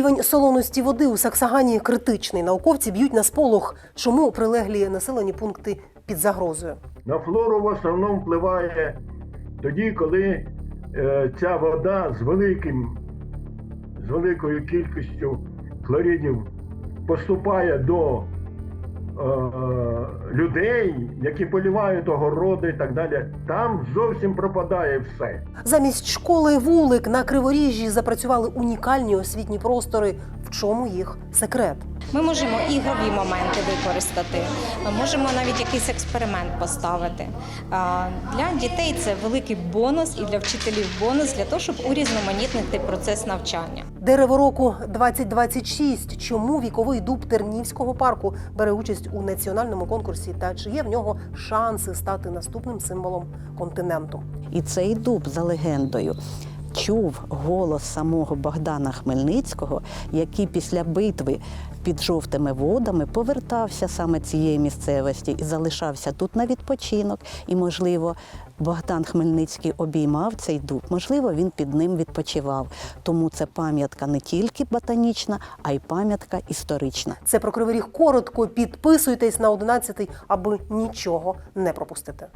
Рівень солоності води у Саксагані критичний. Науковці б'ють на сполох, чому прилеглі населені пункти під загрозою. На флору в основному впливає тоді, коли е, ця вода з великим, з великою кількістю хлоридів поступає до е, людей, які полівають огороди і так далі. Там зовсім пропадає все. Замість школи вулик на Криворіжжі запрацювали унікальні освітні простори. В чому їх секрет? Ми можемо ігрові моменти використати, ми можемо навіть якийсь експеримент поставити. Для дітей це великий бонус і для вчителів бонус для того, щоб урізноманітнити процес навчання. Дерево року 2026. Чому віковий дуб Тернівського парку бере участь у національному конкурсі та чи є в нього шанси стати наступним символом континенту? І цей дуб за легендою. Чув голос самого Богдана Хмельницького, який після битви під жовтими водами повертався саме цієї місцевості і залишався тут на відпочинок. І, можливо, Богдан Хмельницький обіймав цей дуб, можливо, він під ним відпочивав. Тому це пам'ятка не тільки ботанічна, а й пам'ятка історична. Це про Кривий коротко. Підписуйтесь на 11, аби нічого не пропустити.